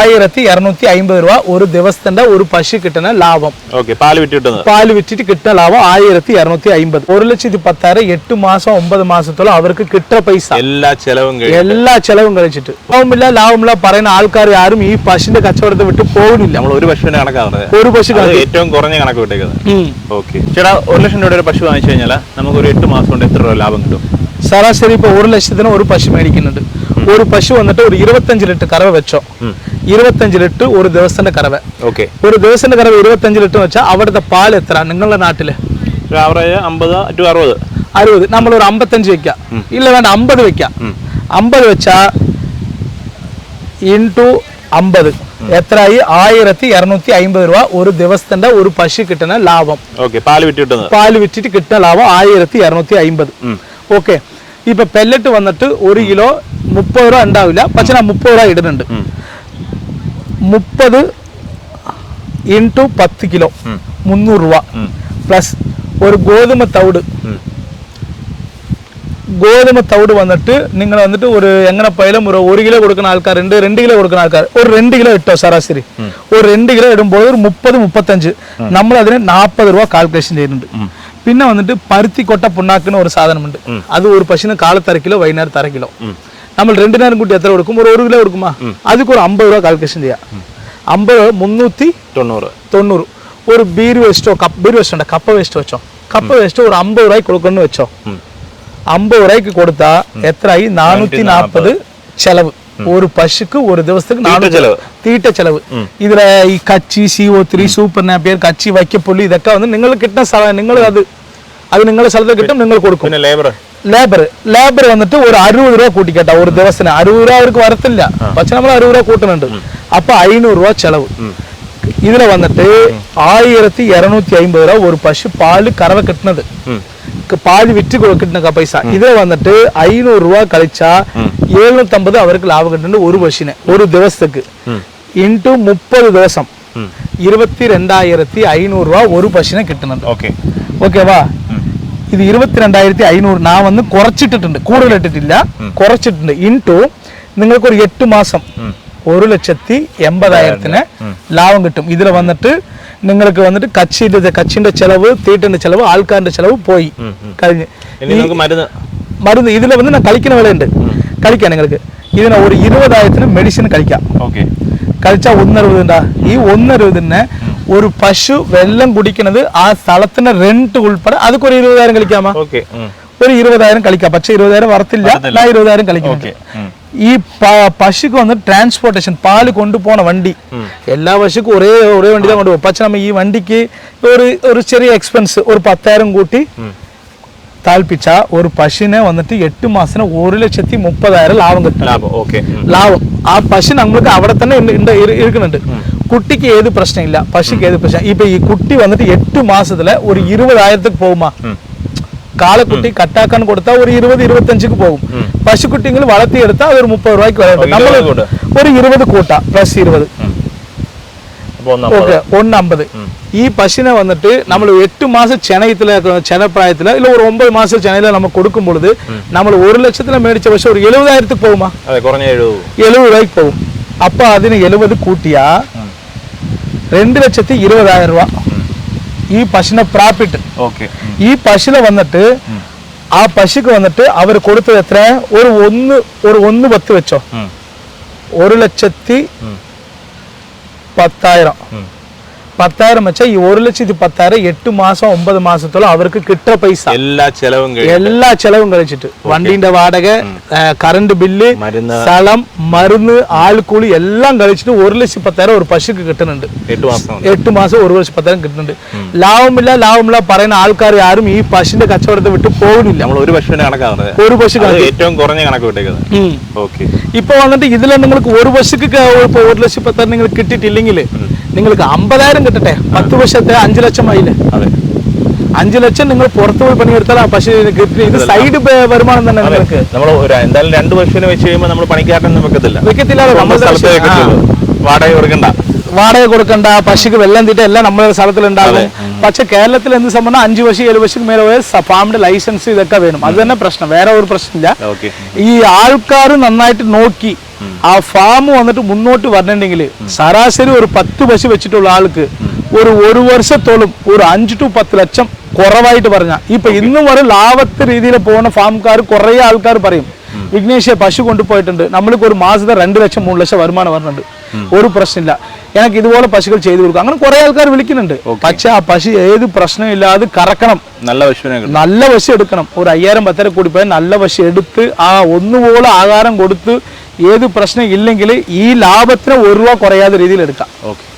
ആയിരത്തി ഇരുന്നൂറ്റി അമ്പത് രൂപ ഒരു ദിവസത്തിന്റെ ഒരു പശു കിട്ടുന്ന ലാഭം. പാൽ വിറ്റിട്ട് പാൽ വിറ്റിട്ട് കിട്ടുന്ന ലാഭം ആയിരത്തി ഇരുന്നൂറ്റി അമ്പത് ഒരു ലക്ഷത്തി പത്തായിരം എട്ട് മാസം ഒമ്പത് മാസത്തോളം അവർക്ക് കിട്ടുന്ന പൈസ. എല്ലാ ചെലവും എല്ലാ ചെലവും കഴിച്ചിട്ട് ലാഭമില്ല ലാഭമില്ല പറയുന്ന ആൾക്കാർ ആരും ഈ പശുവിന്റെ കച്ചവടത്തെ വിട്ട് പോകുന്നില്ല. നമ്മൾ ഒരു പശുവിനെ കണക്കാറുണ്ട് ഒരു പശു ഏറ്റവും കുറഞ്ഞ കണക്ക് വിട്ടേക്കുന്നത്. ഓക്കെ. ചേട്ടാ ഒരു ലക്ഷം രൂപയുടെ ഒരു പശു വാങ്ങിച്ചു കഴിഞ്ഞാൽ നമുക്ക് ഒരു എട്ട് മാസം കൊണ്ട് എത്ര രൂപ ലാഭം കിട്ടും? ശരാശരി ഇപ്പൊ ഒരു ലക്ഷത്തിന് ഒരു പശു മേടിക്കുന്നുണ്ട്. ഒരു പശു വന്നിട്ട് ഒരു ഇരുപത്തഞ്ച് ലിറ്റർ കറവ വെച്ചോ. ഇരുപത്തഞ്ച് ലിറ്റർ ഒരു ദിവസത്തിന്റെ കറവ. ഓക്കെ. ഒരു ദിവസത്തിന്റെ കറവ ഇരുപത്തഞ്ച് ലിറ്റർ വെച്ചാൽ അവിടുത്തെ പാൽ എത്ര? നിങ്ങളുടെ നാട്ടിൽ? ആവറേജ് അമ്പത് ടു അറുപത്. അറുപത്. നമ്മൾ ഒരു അമ്പത്തഞ്ച് വെക്കാം. ഇല്ല വേണ്ട അമ്പത് വെക്കാം. അമ്പത് വെച്ചാ ഇൻടു അമ്പത്. എത്രയായി? ആയിരത്തി ഇരുന്നൂറ്റി അമ്പത് രൂപ ഒരു ദിവസത്തിന്റെ ഒരു പശു കിട്ടുന്ന ലാഭം. പാൽ വിറ്റിട്ട് കിട്ടുന്ന ലാഭം ആയിരത്തി ഇരുന്നൂറ്റി അമ്പത് ഓക്കെ. ഇപ്പൊ പെല്ലറ്റ് വന്നിട്ട് ഒരു കിലോ മുപ്പത് രൂപ ഉണ്ടാവില്ല. പക്ഷെ ഞാൻ മുപ്പത് രൂപ ഇടുന്നുണ്ട്. മുപ്പത് ഇൻടു പത്ത് കിലോ മുന്നൂറ് രൂപ. പ്ലസ് ഒരു ഗോതമ്പ് തവിട്. ഗോതമ്പ് തവിട് വന്നിട്ട് നിങ്ങൾ വന്നിട്ട് ഒരു എങ്ങനെ പോയാലും ഒരു ഒരു കിലോ കൊടുക്കുന്ന ആൾക്കാരുണ്ട് രണ്ട് കിലോ കൊടുക്കുന്ന ആൾക്കാർ. ഒരു രണ്ട് കിലോ ഇട്ടോ ശരാശരി ഒരു രണ്ട് കിലോ ഇടുമ്പോൾ ഒരു മുപ്പത് മുപ്പത്തഞ്ച്. നമ്മൾ അതിന് നാൽപ്പത് രൂപ കാൽക്കുലേഷൻ ചെയ്യുന്നുണ്ട്. പിന്നെ വന്നിട്ട് പരുത്തിക്കൊട്ട പുണ്ണാക്കുന്ന ഒരു സാധനമുണ്ട് അത് ഒരു പശുവിന് കാലത്ത് അര കിലോ വൈകുന്നേരത്ത് അര കിലോ നമ്മൾ രണ്ടു നേരം കൂട്ടി എത്ര കൊടുക്കും ഒരു ഒരു കിലോ കൊടുക്കുമാ അതിക്ക് ഒരു അമ്പത് രൂപ കാൽക്കുലേഷൻ ചെയ്യാം അമ്പത് മുന്നൂറ്റി തൊണ്ണൂറ് തൊണ്ണൂറ് ഒരു ബീര് വേസ്റ്റോ കപ്പ് ബീര് വേസ്റ്റ് ഉണ്ടോ കപ്പ വേസ്റ്റ് വെച്ചോ കപ്പ വേസ്റ്റ് ഒരു അമ്പത് രൂപയ്ക്ക് കൊടുക്കുന്നു വെച്ചോ അമ്പത് രൂപയ്ക്ക് കൊടുത്താ എത്രയായി നാനൂറ്റി നാൽപ്പത് ചെലവ് ഒരു പശുക്ക് ഒരു ദിവസത്തേക്ക് നാനൂറ്റി ചെലവ്. തീറ്റ ചെലവ് ഇതിലെ ഈ കച്ചി C O three super Napier കച്ചി വൈക്കപ്പുള്ളി ഇതൊക്കെ വന്ന് നിങ്ങൾ കിട്ടുന്ന സ്ഥലം നിങ്ങൾ അത് അത് നിങ്ങളുടെ സ്ഥലത്ത് കിട്ടും നിങ്ങൾ കൊടുക്കും പിന്നെ ലേബർ ലേബർ ലേബർ വന്നിട്ട് ഒരു അറുപത് രൂപ കൂട്ടിക്കട്ടെ ഒരു ദിവസത്തിന് അറുപത് രൂപ അവർക്ക് വരത്തില്ല പക്ഷെ നമ്മൾ അറുപത് രൂപ കൂട്ടുന്നുണ്ട് അപ്പൊ അയിനൂറ് രൂപ ചെലവ് ഇതിലെ വന്നിട്ട് ആയിരത്തി ഇരുന്നൂറ്റി അമ്പത് രൂപ ഒരു പശു പാൽ കറവ കിട്ടുന്നത് ക- പാൽ വിറ്റ് കൊ- കിട്ടുന്ന പൈസ ഇതിലെ വന്നിട്ട് അയിനൂറ് രൂപ കളിച്ചാ എഴുന്നൂറ്റമ്പത് അവർക്ക് ലാഭം കിട്ടുന്നുണ്ട് ഒരു പശുവിന് ഒരു ദിവസത്തേക്ക്. ഇന്റു മുപ്പത് ദിവസം ഇരുപത്തി രണ്ടായിരത്തി രൂപ ഒരു പശുവിനെ കിട്ടുന്നുണ്ട്. ഓക്കെ. ഓക്കേവാ ഇത് ഇരുപത്തിരണ്ടായിരത്തി അഞ്ഞൂറ് ഞാൻ വന്ന് കുറച്ചിട്ടിട്ടുണ്ട്. കൂടുതൽ ഇട്ടിട്ടില്ല. കുറച്ചിട്ടുണ്ട്. ഇന്റു നിങ്ങൾക്ക് ഒരു എട്ട് മാസം ഒരു ലക്ഷത്തി എൺപതായിരത്തിന് ലാഭം കിട്ടും. ഇതിൽ വന്നിട്ട് നിങ്ങൾക്ക് വന്നിട്ട് കച്ചിന്റെ കച്ചിന്റെ ചെലവ് തീട്ടിന്റെ ചെലവ് ആൾക്കാരുടെ ചെലവ് പോയി. കഴിഞ്ഞ്. മരുന്ന് മരുന്ന് ഇതിൽ വന്ന് ഞാൻ കളിക്കുന്ന വിലയുണ്ട് കളിക്കാം നിങ്ങൾക്ക്. ഇതിന് ഒരു ഇരുപതായിരത്തിന് മെഡിസിൻ കഴിക്കാം. ഓക്കെ കഴിച്ചാൽ ഒന്നറുപതുണ്ടാ ഈ ഒന്നറുപതിന് ഒരു പശു വെള്ളം കുടിക്കുന്നത് ആ സ്ഥലത്തിന്റെ റെന്റ് ഉൾപ്പെടെ അതൊക്കെ ഒരു ഇരുപതായിരം കളിക്കാമോ? ഒരു ഇരുപതായിരം കളിക്കാം. പക്ഷെ ഇരുപതായിരം വരത്തില്ല. ഞാൻ ഇരുപതായിരം കളിക്കുന്നുണ്ട്. ഈ പശുക്ക് വന്ന് ട്രാൻസ്പോർട്ടേഷൻ പാൽ കൊണ്ടുപോണ വണ്ടി. എല്ലാ പശുക്കും ഒരേ ഒരേ വണ്ടി തന്നെ കൊണ്ടുപോകും. പക്ഷെ നമ്മ ഈ വണ്ടിക്ക് ഒരു ഒരു ചെറിയ എക്സ്പെൻസ് ഒരു പത്തായിരം കൂട്ടി தாழ்பிச்சா ഒരു പശുവിനെ വന്നിട്ട് എട്ട് മാസത്തിന് ഒരു ലക്ഷത്തി മുപ്പതായിരം ലാഭം കിട്ടും. ലാഭം ആ പശു നമ്മൾക്ക് അവിടെ തന്നെ ഇരിക്കുന്നുണ്ട്. കുട്ടിക്ക് ഏത് പ്രശ്നമില്ല പശുക്ക് ഏത് പ്രശ്നം. ഇപ്പൊ ഈ കുട്ടി വന്നിട്ട് എട്ട് മാസത്തിൽ ഒരു ഇരുപതായിരத்துக்கு പോകുമ്പോ കാളക്കുട്ടി കട്ടാക്കാൻ കൊടുത്താൽ ഒരു ഇരുപത് ഇരുപത്തഞ്ചുക്ക് പോകും. പശുക്കുട്ടിങ്ങൾ വളർത്തിയെടുത്താൽ അത് ഒരു മുപ്പത് രൂപയ്ക്ക് വരാറുണ്ട് ഒരു ഇരുപത് കൂട്ട. പ്ലസ് ഇരുപത്. ஒன்று ஐம்பது ஈ பசுனை வந்துட்டு நம்மள எட்டு மாசம் சென்னையத்தில் செனப்பிராயத்தில் இல்லை ஒரு ஒன்பது மாசம் சென்னையில் நம்ம கொடுக்கும் பொழுது நம்மள ஒரு லட்சத்தில் மேடிச்ச பசு ஒரு எழுபதாயிரத்துக்கு போகுமா எழுபது ரூபாய்க்கு போகும் அப்போ அதில் எழுபது கூட்டியா ரெண்டு லட்சத்தி இருபதாயிரம் ரூபா ఈ పశున ప్రాఫిట్ ఈ పశుల వందట్టు ആ പശുക്ക് വന്നിട്ട് അവർ കൊടുത്തത് എത്ര ഒരു ഒന്ന് ഒരു ഒന്ന് പത്ത് വെച്ചോ ഒരു ലക്ഷത്തി പത്തായിരം പത്തായിരം വെച്ചാൽ ഈ ഒരു ലക്ഷത്തി പത്തായിരം എട്ട് മാസം ഒമ്പത് മാസത്തോളം അവർക്ക് കിട്ട പൈസ. എല്ലാ ചെലവും എല്ലാ ചെലവും കഴിച്ചിട്ട്. വണ്ടിന്റെ വാടക കറണ്ട് ബില്ല് സ്ഥലം മരുന്ന് ആൾക്കൂലി എല്ലാം കഴിച്ചിട്ട് ഒരു ലക്ഷത്തി പത്തായിരം ഒരു പശുക്ക് കിട്ടുന്നുണ്ട്. എട്ട് മാസം ഒരു ലക്ഷത്തി പത്തായിരം കിട്ടുന്നുണ്ട്. ലാഭമില്ല ലാഭമില്ല പറയുന്ന ആൾക്കാർ ആരും ഈ പശുവിന്റെ കച്ചവടത്തെ വിട്ട് പോകുന്നില്ല. നമ്മൾ ഒരു പശുവിന്റെ കണക്കാണ്. ഒരു പശു ഏറ്റവും കുറഞ്ഞ കണക്ക് വിട്ടേക്കുന്നത്. ഇപ്പൊ വന്നിട്ട് ഇതിൽ നിങ്ങൾക്ക് ഒരു പശുക്ക് ഒരു ലക്ഷത്തി പത്തായിരം നിങ്ങൾ കിട്ടിയിട്ടില്ലെങ്കിൽ നിങ്ങൾക്ക് അമ്പതായിരം കിട്ടട്ടെ. പത്ത് വർഷത്തെ അഞ്ചു ലക്ഷം ആയില്ലേ അതെ. അഞ്ചു ലക്ഷം നിങ്ങൾ പുറത്തു പോയി പണിയെടുത്താൽ ആ പശു കിട്ടി. ഇത് സൈഡ് വരുമാനം തന്നെ നിങ്ങൾക്ക്. നമ്മൾ എന്തായാലും രണ്ട് പശുവിനെ വെച്ച് കഴിയുമ്പോൾ നമ്മൾ പണിക്കാരനൊന്നും വെക്കത്തില്ല. വെക്കത്തില്ല വാടക കൊടുക്കണ്ട. വാടക കൊടുക്കണ്ട പശുക്ക് വെള്ളം തീറ്റ എല്ലാം നമ്മുടെ സ്ഥലത്തിൽ ഉണ്ടാകും പക്ഷെ കേരളത്തിൽ എന്ത് സംബന്ധം അഞ്ചു പശു ഏഴ് പശുക്ക് മേലെ പോയ ഫാമിന്റെ ലൈസൻസ് ഇതൊക്കെ വേണം. അത് തന്നെ പ്രശ്നം. വേറെ ഒരു പ്രശ്നമില്ല. ഈ ആൾക്കാർ നന്നായിട്ട് നോക്കി ആ ഫാം വന്നിട്ട് മുന്നോട്ട് വരണമെങ്കിൽ ശരാശരി ഒരു പത്ത് പശു വെച്ചിട്ടുള്ള ആൾക്ക് ഒരു ഒരു വർഷത്തോളം ഒരു അഞ്ച് ടു പത്ത് ലക്ഷം കുറവായിട്ട് പറഞ്ഞ. ഇപ്പൊ ഇന്നും വരെ ലാഭത്തെ രീതിയിൽ പോകുന്ന ഫാംകാർ കുറേ ആൾക്കാർ പറയും വിഘ്നേഷ്യ പശു കൊണ്ടുപോയിട്ടുണ്ട്. നമ്മൾക്ക് ഒരു മാസത്തെ രണ്ട് ലക്ഷം മൂന്ന് ലക്ഷം വരുമാനം വരുന്നുണ്ട് ഒരു പ്രശ്നമില്ല. എനിക്ക് ഇതുപോലെ പശുക്കൾ ചെയ്തു കൊടുക്കും. അങ്ങനെ കുറെ ആൾക്കാർ വിളിക്കുന്നുണ്ട്. പക്ഷെ ആ പശു ഏത് പ്രശ്നമില്ലാതെ കറക്കണം. നല്ല പശുവിനെ നല്ല പശു എടുക്കണം. ഒരു അയ്യായിരം പത്തര കൂടി പോയാൽ നല്ല പശു എടുത്ത് ആ ഒന്നുപോലെ ആഹാരം കൊടുത്ത് ഏത് പ്രശ്നം ഇല്ലെങ്കിൽ ഈ ലാഭത്തിന് ഒരു രൂപ കുറയാത്ത രീതിയിൽ എടുക്കാം. ഓക്കെ.